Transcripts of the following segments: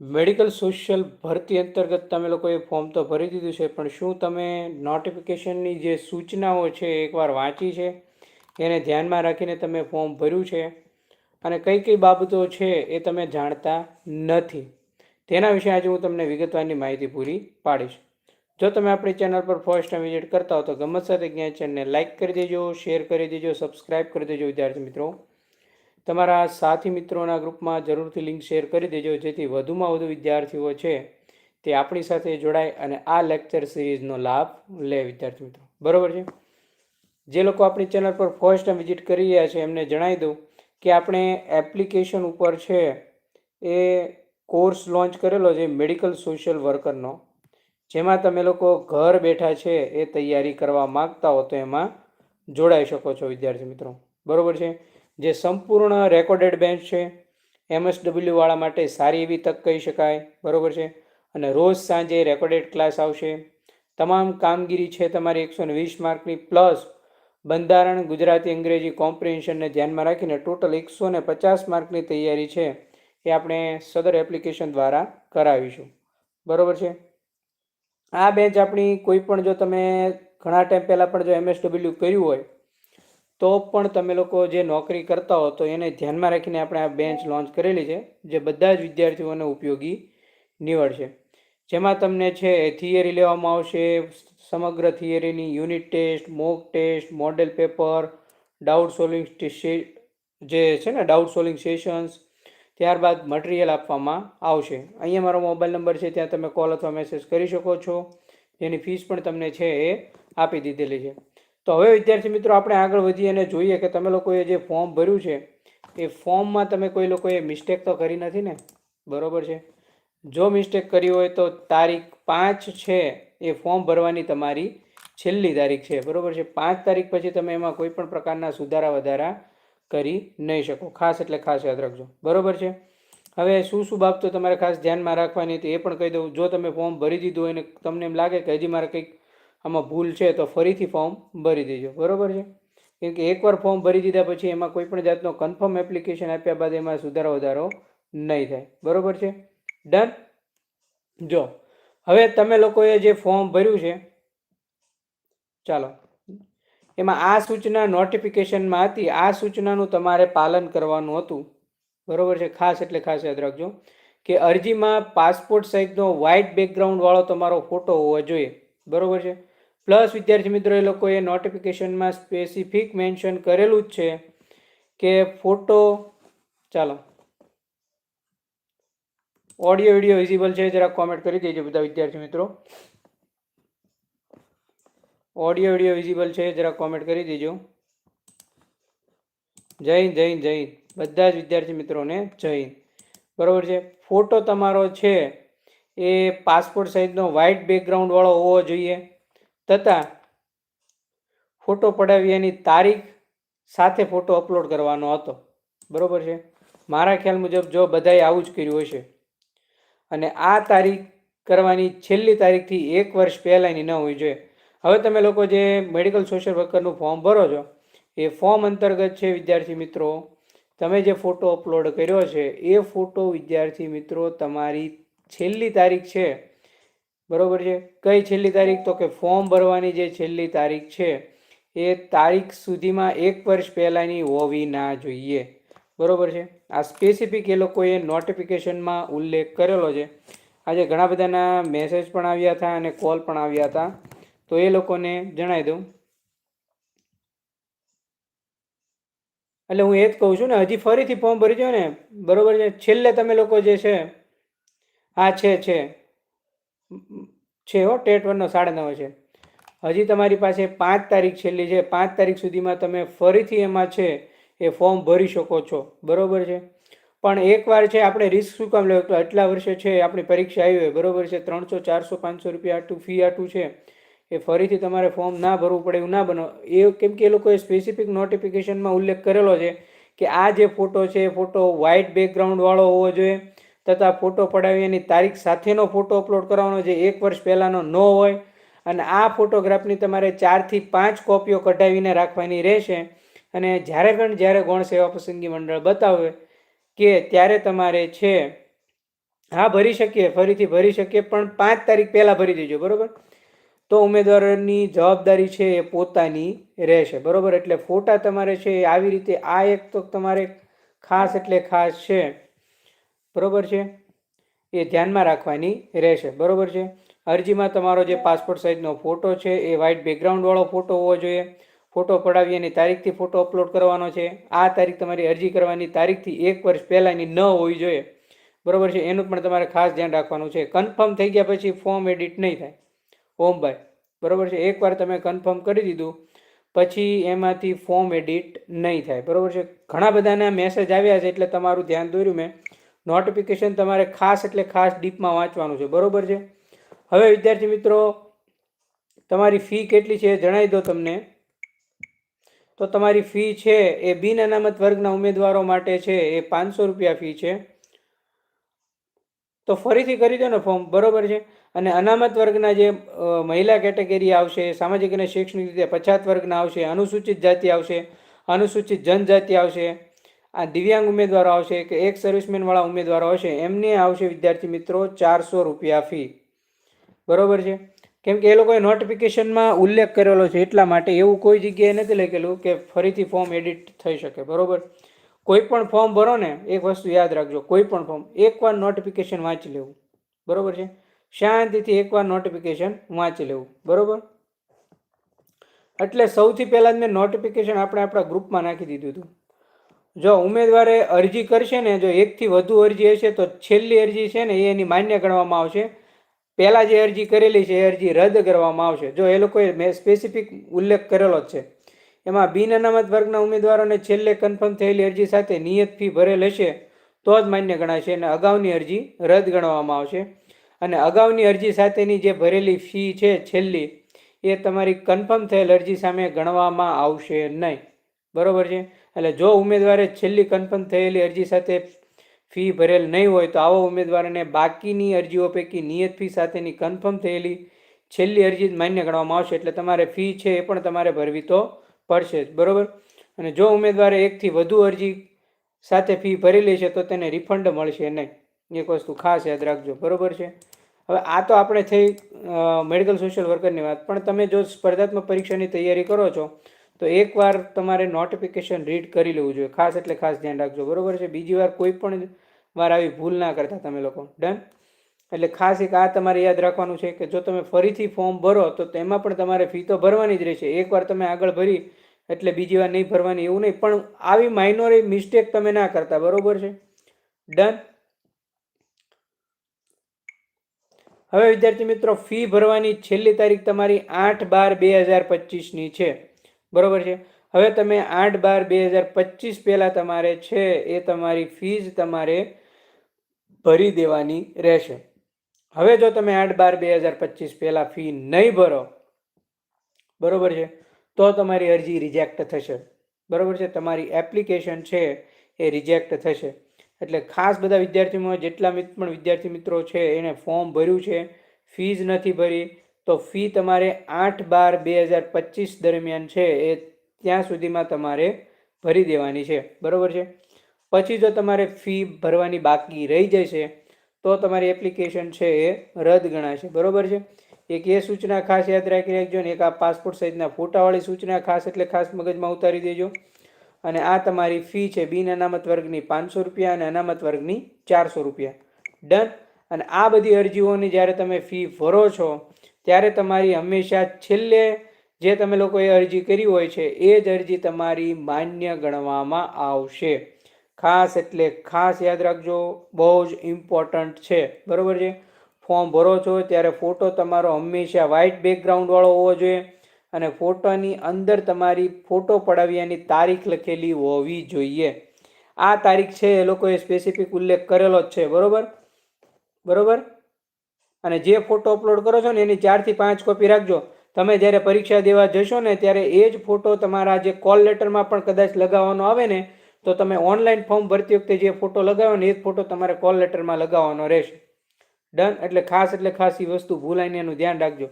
Medical social ભરતી અંતર્ગત તમે લોકોએ ફોર્મ તો ભરી દીધું છે, પણ શું તમે નોટિફિકેશનની જે સૂચનાઓ છે એકવાર વાંચી છે? એને ધ્યાનમાં રાખીને તમે ફોર્મ ભર્યું છે? અને કઈ કઈ બાબતો છે એ તમે જાણતા નથી? તેના વિશે આજે હું તમને વિગતવારની માહિતી પૂરી પાડીશ. જો તમે આપણી ચેનલ પર ફર્સ્ટ ટાઈમ વિઝિટ કરતા હો તો ગમત સાથે જ્ઞાન ચેનલને લાઇક કરી દેજો શેર કરી દેજો સબસ્ક્રાઇબ કરી દેજો વિદ્યાર્થી મિત્રો. તમારા સાથી મિત્રોના ગ્રુપમાં જરૂરથી લિંક શેર કરી દેજો, જેથી વધુમાં વધુ વિદ્યાર્થીઓ છે તે આપણી સાથે જોડાય અને આ લેક્ચર સિરીઝનો લાભ લે વિદ્યાર્થી મિત્રો. બરાબર છે? જે લોકો આપણી ચેનલ પર ફર્સ્ટ ટાઈમ વિઝિટ કરી રહ્યા છે, એમને જણાવી દઉં કે આપણે એપ્લિકેશન ઉપર છે એ કોર્સ લોન્ચ કરેલો છે મેડિકલ સોશિયલ વર્કરનો. જેમાં તમે લોકો ઘર બેઠા છે એ તૈયારી કરવા માગતા હો તો એમાં જોડાઈ શકો છો વિદ્યાર્થી મિત્રો. બરાબર છે? જે સંપૂર્ણ રેકોર્ડેડ બેન્ચ છે એમએસડબલ્યુવાળા માટે સારી એવી તક કહી શકાય, બરાબર છે? અને રોજ સાંજે રેકોર્ડેડ ક્લાસ આવશે. તમામ કામગીરી છે તમારી એકસો ને વીસ માર્કની, પ્લસ બંધારણ, ગુજરાતી, અંગ્રેજી કોમ્પ્રિહેન્શનને ધ્યાનમાં રાખીને ટોટલ એકસો ને પચાસ માર્કની તૈયારી છે એ આપણે સદર એપ્લિકેશન દ્વારા કરાવીશું. બરાબર છે? આ બેચ આપણી કોઈ પણ જો તમે ઘણા ટાઈમ પહેલાં પણ જો એમએસડબલ્યુ કર્યું હોય તો પણ તમે લોકો જે નોકરી કરતા હો, તો એને ધ્યાનમાં રાખીને આપણે આ બેન્ચ લોન્ચ કરેલી છે, જે બધા જ વિદ્યાર્થીઓને ઉપયોગી નીવડશે. જેમાં તમને છે, થિયરી લેવામાં આવશે, સમગ્ર થિયરીની unit test, mock test, model paper, doubt solving જે છે ને, ડાઉટ સોલ્વિંગ સેશન્સ, ત્યારબાદ મટીરિયલ આપવામાં આવશે. અહીંયા મારો મોબાઈલ નંબર છે, ત્યાં તમે કોલ અથવા મેસેજ કરી શકો છો. જેની ફીસ પણ તમને છે એ આપી દીધેલી છે. તો હવે, વિદ્યાર્થી મિત્રો, આપણે આગળ વધીએ અને જોઈએ કે તમે લોકોએ જે ફોર્મ ભર્યું છે, એ ફોર્મમાં તમે કોઈ લોકોએ મિસ્ટેક તો કરી નથી ને? બરોબર છે. જો મિસ્ટેક કરી હોય તો તારીખ પાંચ છે, એ ફોર્મ ભરવાની તમારી છેલ્લી તારીખ છે. બરોબર છે. પાંચ તારીખ પછી તમે એમાં કોઈ પણ પ્રકારના સુધારા વધારા કરી નહીં શકો. ખાસ એટલે ખાસ યાદ રાખજો. બરોબર છે. હવે શું શું બાબતો તમારે ખાસ ધ્યાનમાં રાખવાની હતી એ પણ કહી દઉં. જો તમે ફોર્મ ભરી દીધું હોય અને તમને એમ લાગે કે હજી મારે કંઈક આમાં ભૂલ છે તો ફરીથી ફોર્મ ભરી દેજો. બરાબર છે? કેમ કે એકવાર ફોર્મ ભરી દીધા પછી એમાં કોઈ પણ જાતનો કન્ફર્મ એપ્લિકેશન આપ્યા બાદ એમાં સુધારો વધારો નહીં થાય. બરાબર છે? ડન જો, હવે તમે લોકોએ જે ફોર્મ ભર્યું છે, ચાલો. એમાં આ સૂચના નોટિફિકેશનમાં હતી. આ સૂચનાનું તમારે પાલન કરવાનું હતું. બરાબર છે? ખાસ એટલે ખાસ યાદ રાખજો કે અરજીમાં પાસપોર્ટ સહિતનો વ્હાઇટ બેકગ્રાઉન્ડવાળો તમારો ફોટો હોવો જોઈએ. બરાબર છે? પ્લસ વિદ્યાર્થી મિત્રો, એ લોકોએ નોટિફિકેશનમાં સ્પેસિફિક મેન્શન કરેલું જ છે કે ફોટો ચાલો. ઓડિયો વીડિયો વિઝિબલ છે, જરા કોમેન્ટ કરી દેજો બધા વિદ્યાર્થી મિત્રો. ઓડિયો વીડિયો વિઝિબલ છે, જરા કોમેન્ટ કરી દેજો. હિન્દ, જય હિન્દ બધા જ વિદ્યાર્થી મિત્રોને હિન્દ. બરોબર છે? ફોટો તમારો છે એ પાસપોર્ટ સાઇઝનો વ્હાઇટ બેકગ્રાઉન્ડવાળો હોવો જોઈએ. તથા ફોટો પડાવ્યાની તારીખ સાથે ફોટો અપલોડ કરવાનો હતો. બરાબર છે? મારા ખ્યાલ મુજબ જો બધાએ આવું જ કર્યું હશે. અને આ તારીખ કરવાની છેલ્લી તારીખથી એક વર્ષ પહેલાંની ન હોવી જોઈએ. હવે તમે લોકો જે મેડિકલ સોશિયલ વર્કરનું ફોર્મ ભરો છો, એ ફોર્મ અંતર્ગત છે, વિદ્યાર્થી મિત્રો, તમે જે ફોટો અપલોડ કર્યો છે, એ ફોટો વિદ્યાર્થી મિત્રો તમારી છેલ્લી તારીખ છે. બરોબર છે? કઈ છેલ્લી તારીખ? તો કે ફોર્મ ભરવાની જે છેલ્લી તારીખ છે, એ તારીખ સુધીમાં એક વર્ષ પહેલાંની હોવી ના જોઈએ. બરાબર છે? આ સ્પેસિફિક એ લોકોએ નોટિફિકેશનમાં ઉલ્લેખ કરેલો છે. આજે ઘણા બધાના મેસેજ પણ આવ્યા હતા અને કોલ પણ આવ્યા હતા. તો એ લોકોને જણાવી દઉં. એટલે હું એ જ કહું છું ને, હજી ફરીથી ફોર્મ ભરી જાઓ ને. બરોબર છે? છેલ્લે તમે લોકો જે છે હા છે છે. છે હો ટેટ વનનો સાડા નવ છે. હજી તમારી પાસે પાંચ તારીખ છેલ્લી છે. પાંચ તારીખ સુધીમાં તમે ફરીથી એમાં છે એ ફોર્મ ભરી શકો છો. બરાબર છે? પણ એકવાર છે આપણે રિસ્ક શું કામ લેવું? આટલા વર્ષે છે આપણી પરીક્ષા આવી હોય. બરોબર છે? ત્રણસો, ચારસો, પાંચસો રૂપિયા આટલું ફી આટલું છે. એ ફરીથી તમારે ફોર્મ ના ભરવું પડે એવું ના બનો. એ કેમ કે એ લોકોએ સ્પેસિફિક નોટિફિકેશનમાં ઉલ્લેખ કરેલો છે કે આ જે ફોટો છે એ ફોટો વ્હાઇટ બેકગ્રાઉન્ડવાળો હોવો જોઈએ. તથા ફોટો પડાવી એની તારીખ સાથેનો ફોટો અપલોડ કરવાનો છે એક વર્ષ પહેલાંનો ન હોય. અને આ ફોટોગ્રાફની તમારે ચારથી પાંચ કોપીઓ કઢાવીને રાખવાની રહેશે. અને જ્યારે પણ જ્યારે ગૌણ સેવા પસંદગી મંડળ બતાવે કે ત્યારે તમારે છે, હા, ભરી શકીએ, ફરીથી ભરી શકીએ, પણ પાંચ તારીખ પહેલાં ભરી દેજો, બરાબર? તો ઉમેદવારની જવાબદારી છે એ પોતાની રહેશે, બરાબર? એટલે ફોટા તમારે છે આવી રીતે, આ એક તો તમારે ખાસ એટલે ખાસ છે. બરાબર છે? એ ધ્યાનમાં રાખવાની રહેશે. બરાબર છે? અરજીમાં તમારો જે પાસપોર્ટ સાઇઝનો ફોટો છે, એ વ્હાઇટ બેકગ્રાઉન્ડવાળો ફોટો હોવો જોઈએ. ફોટો પડાવી એની તારીખથી ફોટો અપલોડ કરવાનો છે. આ તારીખ તમારી અરજી કરવાની તારીખથી એક વર્ષ પહેલાંની ન હોવી જોઈએ. બરાબર છે? એનું પણ તમારે ખાસ ધ્યાન રાખવાનું છે. કન્ફર્મ થઈ ગયા પછી ફોર્મ એડિટ નહીં થાય. ઓમભાઈ બરાબર છે? એકવાર તમે કન્ફર્મ કરી દીધું, પછી એમાંથી ફોર્મ એડિટ નહીં થાય. બરાબર છે? ઘણા બધાના મેસેજ આવ્યા છે એટલે તમારું ધ્યાન દોર્યું મેં. નોટિફિકેશન તમારે ખાસ એટલે ખાસ ડીપમાં વાંચવાનું છે. બરાબર છે? હવે વિદ્યાર્થી મિત્રો, તમારી ફી કેટલી છે જણાવી દો તમને. તો તમારી ફી છે એ બિન અનામત વર્ગના ઉમેદવારો માટે છે, એ પાંચસો રૂપિયા ફી છે. તો ફરીથી કરી દો ને ફોર્મ, બરોબર છે? અને અનામત વર્ગના જે મહિલા કેટેગરી આવશે, સામાજિક અને શૈક્ષણિક રીતે પછાત વર્ગના આવશે, અનુસૂચિત જાતિ આવશે, અનુસૂચિત જનજાતિ આવશે આ દિવ્યાંગ ઉમેદવારો આવશે કે એક સર્વિસમેનવાળા ઉમેદવારો હશે એમને આવશે વિદ્યાર્થી મિત્રો ચારસો રૂપિયા ફી બરોબર છે? કેમ કે એ લોકોએ નોટિફિકેશનમાં ઉલ્લેખ કરેલો છે એટલા માટે એવું કોઈ જગ્યાએ નથી લખેલું કે ફરીથી ફોર્મ એડિટ થઈ શકે. બરોબર? કોઈ પણ ફોર્મ ભરો ને, એક વસ્તુ યાદ રાખજો, કોઈ પણ ફોર્મ એકવાર નોટિફિકેશન વાંચી લેવું. બરોબર છે? શાંતિથી એકવાર નોટિફિકેશન વાંચી લેવું. બરોબર? એટલે સૌથી પહેલાં જ મેં નોટિફિકેશન આપણે આપણા ગ્રુપમાં નાખી દીધું હતું. જો ઉમેદવારે અરજી કરશે ને, જો એકથી વધુ અરજી હશે, તો છેલ્લી અરજી છે ને એની માન્ય ગણવામાં આવશે. પહેલાં જે અરજી કરેલી છે, એ અરજી રદ કરવામાં આવશે. જો એ લોકોએ મેં સ્પેસિફિક ઉલ્લેખ કરેલો જ છે. એમાં બિન અનામત વર્ગના ઉમેદવારોને છેલ્લે કન્ફર્મ થયેલી અરજી સાથે નિયત ફી ભરેલ હશે, તો જ માન્ય ગણાશે અને અગાઉની અરજી રદ ગણવામાં આવશે. અને અગાઉની અરજી સાથેની જે ભરેલી ફી છે, છેલ્લી, એ તમારી કન્ફર્મ થયેલ અરજી સામે ગણવામાં આવશે નહીં. બરાબર છે? એટલે જો ઉમેદવારે છેલ્લી કન્ફર્મ થયેલી અરજી સાથે ફી ભરેલ નહીં હોય તો આવા ઉમેદવારને બાકીની અરજીઓ પૈકી નિયત ફી સાથેની કન્ફર્મ થયેલી છેલ્લી અરજી જ માન્ય ગણવામાં આવશે. એટલે તમારે ફી છે એ પણ તમારે ભરવી તો પડશે જ. બરાબર? અને જો ઉમેદવારે એકથી વધુ અરજી સાથે ફી ભરેલી છે તો તેને રિફંડ મળશે નહીં. એક વસ્તુ ખાસ યાદ રાખજો. બરાબર છે? હવે આ તો આપણે થઈ મેડિકલ સોશિયલ વર્કરની વાત. પણ તમે જો સ્પર્ધાત્મક પરીક્ષાની તૈયારી કરો છો તો એકવાર તમારે નોટિફિકેશન રીડ કરી લેવું જોઈએ. ખાસ એટલે ખાસ ધ્યાન રાખજો. બરોબર છે? બીજી વાર કોઈ પણ વાર આવી ભૂલ ના કરતા તમે લોકો. ડન એટલે ખાસ એક આ તમારે યાદ રાખવાનું છે કે જો તમે ફરીથી ફોર્મ ભરો તો તેમાં પણ તમારે ફી તો ભરવાની જ રહેશે. એકવાર તમે આગળ ભરી એટલે બીજી વાર નહીં ભરવાની એવું નહીં. પણ આવી માઇનોર મિસ્ટેક તમે ના કરતા. બરોબર છે? ડન હવે વિદ્યાર્થી મિત્રો ફી ભરવાની છેલ્લી તારીખ તમારી આઠ બાર બે હજાર પચીસની છે. બરોબર છે? હવે તમે આઠ બાર બે હજાર પચીસ પહેલાં તમારે છે એ તમારી ફીઝ તમારે ભરી દેવાની રહેશે. હવે જો તમે આઠ બાર બે હજાર પચીસ પહેલાં ફી નહીં ભરો, બરોબર છે? તો તમારી અરજી રિજેક્ટ થશે. બરાબર છે? તમારી એપ્લિકેશન છે એ રિજેક્ટ થશે. એટલે ખાસ બધા વિદ્યાર્થીમાં જેટલા પણ વિદ્યાર્થી મિત્રો છે એણે ફોર્મ ભર્યું છે ફીઝ નથી ભરી તો ફી તમારે આઠ બાર બે હજાર પચીસ દરમિયાન છે એ ત્યાં સુધીમાં તમારે ભરી દેવાની છે. બરાબર છે? પછી જો તમારે ફી ભરવાની બાકી રહી જશે, તો તમારી એપ્લિકેશન છે એ રદ ગણાશે. બરોબર છે? એક એ સૂચના ખાસ યાદ રાખી રાખજો ને એક આ પાસપોર્ટ સાઇઝના ફોટાવાળી સૂચના ખાસ એટલે ખાસ મગજમાં ઉતારી દેજો. અને આ તમારી ફી છે બિન અનામત વર્ગની પાંચસો રૂપિયા અને અનામત વર્ગની ચારસો રૂપિયા. ડન. અને આ બધી અરજીઓની જ્યારે તમે ફી ભરો છો ત્યારે તમારી હંમેશા છેલ્લે જે તમે લોકોએ અરજી કરી હોય છે, એ જ અરજી તમારી માન્ય ગણવામાં આવશે. ખાસ એટલે ખાસ યાદ રાખજો, બહુ જ ઇમ્પોર્ટન્ટ છે. બરાબર છે? ફોર્મ ભરો છો ત્યારે ફોટો તમારો હંમેશા વ્હાઇટ બેકગ્રાઉન્ડવાળો હોવો જોઈએ અને ફોટોની અંદર તમારી ફોટો પડાવ્યાની તારીખ લખેલી હોવી જોઈએ. આ તારીખ છે એ લોકોએ સ્પેસિફિક ઉલ્લેખ કરેલો જ છે. બરાબર? બરોબર? અને જે ફોટો અપલોડ કરો છો ને, એની ચારથી પાંચ કોપી રાખજો. તમે જ્યારે પરીક્ષા દેવા જશો ને, ત્યારે એ જ ફોટો તમારા જે કોલ લેટરમાં પણ કદાચ લગાવવાનો આવે ને, તો તમે ઓનલાઈન ફોર્મ ભરતી વખતે જે ફોટો લગાવો ને, એ જ ફોટો તમારે કોલ લેટરમાં લગાવવાનો રહેશે. ડન એટલે ખાસ એટલે ખાસ એ વસ્તુ ભૂલાઈને એનું ધ્યાન રાખજો.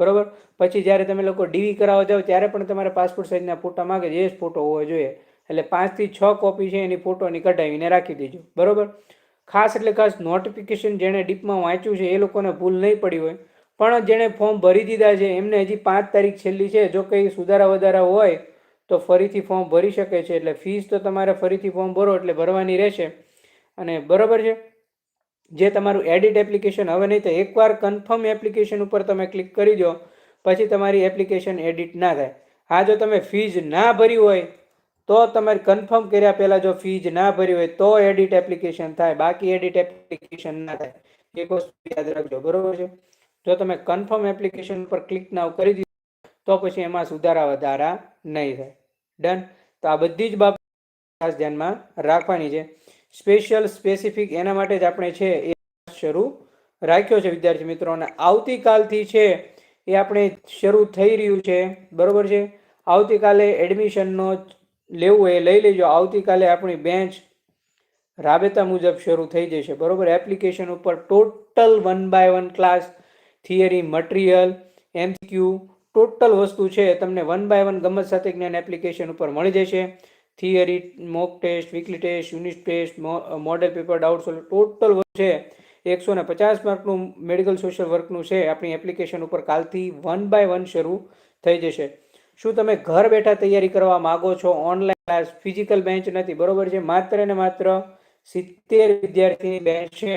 બરોબર? પછી જ્યારે તમે લોકો ડીવી કરાવવા જાઓ, ત્યારે પણ તમારે પાસપોર્ટ સાઇઝના ફોટા માગે જે જ ફોટો હોવો જોઈએ. એટલે પાંચથી છ કોપી છે, એની ફોટોની કઢાવીને રાખી દેજો. બરોબર? ખાસ એટલે ખાસ નોટિફિકેશન જેણે ડીપમાં વાંચ્યું છે એ લોકોને ભૂલ નહીં પડી હોય. પણ જેણે ફોર્મ ભરી દીધા છે, એમને હજી પાંચ તારીખ છેલ્લી છે, જો કંઈ સુધારા વધારા હોય, તો ફરીથી ફોર્મ ભરી શકે છે. એટલે ફીસ તો તમારે ફરીથી ફોર્મ ભરો એટલે ભરવાની રહેશે. અને બરાબર છે? જે તમારું એડિટ એપ્લિકેશન હવે નહીં તો એકવાર કન્ફર્મ એપ્લિકેશન ઉપર તમે ક્લિક કરી દો, પછી તમારી એપ્લિકેશન એડિટ ના થાય. હા, જો તમે ફીઝ ના ભરી હોય તો તમારે કન્ફર્મ કર્યા પહેલાં જો ફીઝ ના ભરી હોય તો એડિટ એપ્લિકેશન થાય, બાકી એડિટ એપ્લિકેશન ના થાય. એક વસ્તુ યાદ રાખજો, બરોબર છે? જો તમે કન્ફર્મ એપ્લિકેશન પર ક્લિક નાવ કરી દીધું, તો પછી એમાં સુધારા વધારા નહીં થાય. ડન તો આ બધી જ બાબત ખાસ ધ્યાનમાં રાખવાની છે. સ્પેશિયલ સ્પેસિફિક એના માટે જ આપણે છે એ શરૂ રાખ્યો છે, વિદ્યાર્થી મિત્રો. અને આવતીકાલથી છે એ આપણે શરૂ થઈ રહ્યું છે. બરોબર છે? આવતીકાલે એડમિશનનો લેવું એ લઈ લેજો. આવતીકાલે આપણી બેન્ચ રાબેતા મુજબ શરૂ થઈ જશે. બરોબર? એપ્લિકેશન ઉપર total one by one class, theory, material, MCQ total વસ્તુ છે તમને વન બાય વન ગમત સાથે જ્ઞાન એપ્લિકેશન ઉપર મળી જશે. Theory, mock test, weekly test, unit test model paper, doubt solve total છે. એકસો ને પચાસ માર્કનું મેડિકલ સોશિયલ વર્કનું છે. આપણી એપ્લિકેશન ઉપર કાલથી વન બાય વન શરૂ થઈ જશે. શું તમે ઘર બેઠા તૈયારી કરવા માગો છો? ઓનલાઈન ક્લાસ ફિઝિકલ બેન્ચ નથી. બરોબર છે? માત્ર ને માત્ર સિત્તેર વિદ્યાર્થીની બેન્ચ છે.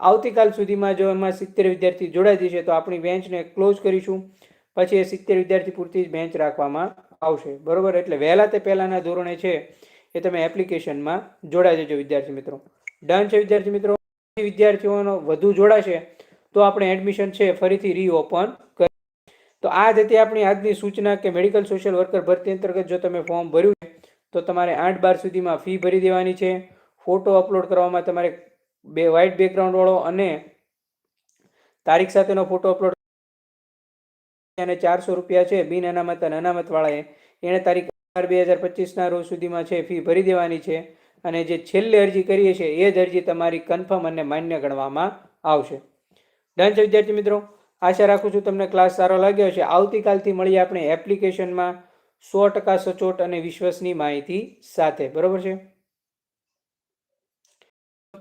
આવતીકાલ સુધીમાં જો એમાં સિત્તેર વિદ્યાર્થી જોડાઈ જશે, તો આપણી બેન્ચને ક્લોઝ કરીશું. પછી એ સિત્તેર વિદ્યાર્થી પૂરતી જ બેન્ચ રાખવામાં આવશે. બરોબર? એટલે વહેલા તે પહેલાંના ધોરણે છે એ તમે એપ્લિકેશનમાં જોડાઈ જજો, વિદ્યાર્થી મિત્રો. ડન છે, વિદ્યાર્થી મિત્રો? વિદ્યાર્થીઓનો વધુ જોડાશે, તો આપણે એડમિશન છે, ફરીથી રીઓપન કરી તો આ જ હતી આપણી આજની સૂચના કે મેડિકલ સોશિયલ વર્કર ભરતી અંતર્ગત જો તમે ફોર્મ ભર્યું તો તમારે આઠ બાર સુધીમાં ફી ભરી દેવાની છે. ફોટો અપલોડ કરવામાં તમારે બે વ્હાઇટ બેકગ્રાઉન્ડવાળો અને તારીખ સાથેનો ફોટો અપલોડ અને ચારસો રૂપિયા છે. બિન અનામત અને અનામતવાળાએ એણે તારીખ બાર બે હજાર પચીસના રોજ સુધીમાં છે ફી ભરી દેવાની છે અને જે છેલ્લે અરજી કરીએ છીએ એ જ અરજી તમારી કન્ફર્મ અને માન્ય ગણવામાં આવશે. ડન છે, વિદ્યાર્થી મિત્રો. આશા રાખું છું તમને ક્લાસ સારો લાગ્યો છે આવતીકાલથી મળીએ આપણે એપ્લિકેશનમાં સો ટકા સચોટ અને વિશ્વસની માહિતી સાથે. બરોબર છે?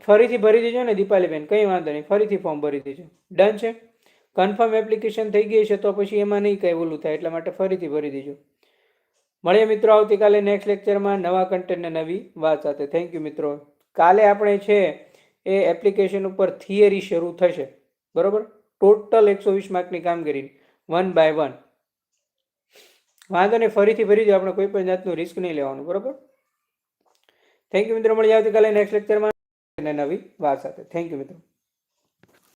ફરીથી ભરી દેજો ને દીપાલીબેન. કંઈ વાંધો નહીં. ફરીથી ફોર્મ ભરી દેજો. ડન છે? કન્ફર્મ એપ્લિકેશન થઈ ગઈ છે તો પછી એમાં નહીં કંઈ ઓલું થાય. એટલા માટે ફરીથી ભરી દેજો. મળીએ મિત્રો આવતીકાલે નેક્સ્ટ લેક્ચરમાં નવા કન્ટેન્ટને નવી વાત સાથે. થેન્ક યુ મિત્રો. કાલે આપણે છે એ એપ્લિકેશન ઉપર થિયરી શરૂ થશે. બરોબર? ટોટલ એકસો વીસ માર્કની કામગીરી. વન બાય વન વાંધો નહીં, ફરીથી ભરી દો આપણે કોઈ પણ જાતનું રિસ્ક નહીં લેવાનું, બરોબર? થેન્ક યુ મિત્રો મળી આવતીકાલે નેક્સ્ટ લેક્ચરમાં નવી વાત સાથે. થેન્ક યુ મિત્રો.